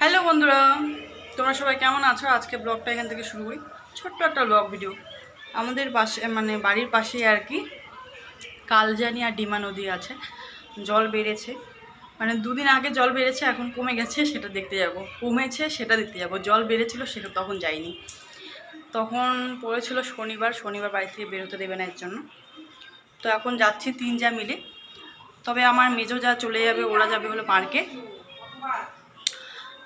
Hello বন্ধুরা, তোমরা সবাই কেমন আছো? আজকে ব্লগটা এখান থেকে শুরু করি। ছোট্ট একটা ব্লগ ভিডিও। আমাদের পাশে মানে বাড়ির পাশেই আর কি, কালজানি আর ডিমা নদী আছে। জল বেড়েছে। মানে দুদিন আগে জল বেড়েছে, এখন কমে গেছে, সেটা দেখতে যাব। কমেছে, সেটা দেখতে যাব। জল বেড়েছিল, সেটা তখন যাইনি। তখন পড়েছিল শনিবার শনিবার বাড়ি থেকে বেরোতে দেবে না এর জন্য। তো এখন যাচ্ছি তিন যা মিলে। তবে আমার মেজো যা চলে যাবে, ওরা যাবে হলো পার্কে।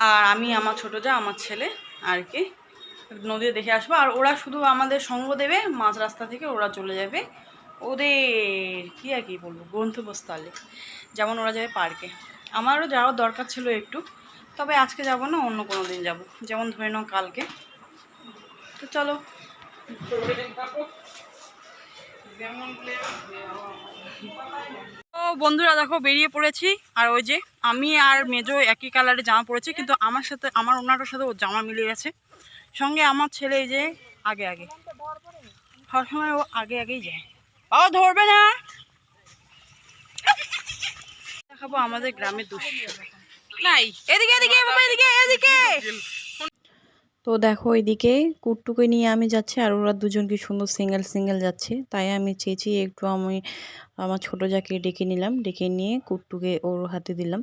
আর আমি, আমার ছোটো যা, আমার ছেলে আর কি, নদীতে দেখে আসব। আর ওরা শুধু আমাদের সঙ্গ দেবে, মাঝ রাস্তা থেকে ওরা চলে যাবে। ওদের কী আর কি বলব গ্রন্থবস্থালে যেমন ওরা যাবে পার্কে। আমারও যাওয়ার দরকার ছিল একটু, তবে আজকে যাব না, অন্য কোনো দিন যাব। যেমন ধরে নাও কালকে। তো চলো। তো বন্ধুরা, দেখো বেরিয়ে পড়েছি। আর ওই যে আমি আর মেজো একই কালারের জামা পরেছি, কিন্তু আমার সাথে, আমার ওনাটার সাথে ওর জামা মিলে গেছে। সঙ্গে আমার ছেলে এই যে, আগে আগে। সবসময় ও আগে, আগেই যায়। ও ধরবে না! দেখাবো আমাদের গ্রামের দৃশ্য। নাই তো দেখো, এদিকে কুটটুকে নিয়ে আমি যাচ্ছি, আর ওরা দুজন কি সুন্দর সিঙ্গেল সিঙ্গেল যাচ্ছে। তাই আমি চেয়েছি একটু আমি আমার ছোটো যাকে ডেকে নিলাম, ডেকে নিয়ে কুট্টুকে ওর হাতে দিলাম।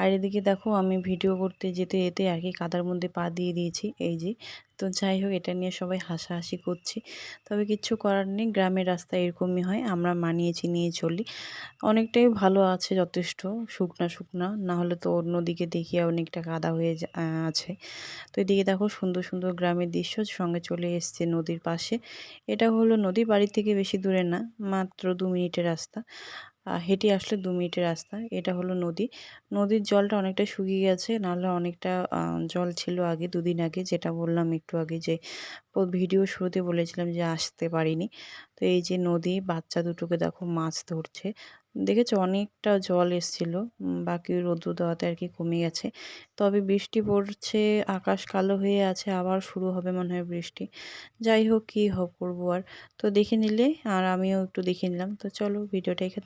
আর এদিকে দেখো আমি ভিডিও করতে যেতে যেতে আর কি কাদার মধ্যে পা দিয়ে দিয়েছি, এই যে। তো যাই হোক, এটা নিয়ে সবাই হাসাহাসি করছি। তবে কিচ্ছু করার নেই, গ্রামের রাস্তা এরকমই হয়, আমরা মানিয়েছি নিয়ে চলি। অনেকটাই ভালো আছে, যথেষ্ট। শুকনা শুকনা না হলে তো অন্যদিকে দেখিয়ে অনেকটা কাদা হয়ে আছে। তো এদিকে দেখো সুন্দর সুন্দর গ্রামের দৃশ্য, সঙ্গে চলে এসছে নদীর পাশে। এটা হলো নদী বাড়ি থেকে বেশি দূরে না, মাত্র দু মিনিটের রাস্তা। আহ, হেঁটে আসলে দু মিনিটের রাস্তা এটা হলো নদী। নদীর জলটা অনেকটা শুকিয়ে গেছে নাহলে অনেকটা জল ছিল আগে দুদিন আগে যেটা বললাম একটু আগে যে ভিডিও শুরুতে বলেছিলাম যে আসতে পারিনি। তো এই যে নদী বাচ্চা দুটোকে দেখো মাছ ধরছে। দেখেছ অনেকটা জল এসছিল। বাকি রোদ্দুর দেওয়াতে আর কি কমে গেছে। তবে বৃষ্টি পড়ছে, আকাশ কালো হয়ে আছে, আবার শুরু হবে মনে হয় বৃষ্টি। যাই হোক, কী হোক করব আর। তো দেখে নিলে, আর আমিও একটু দেখে নিলাম। তো চলো, ভিডিওটা এখানে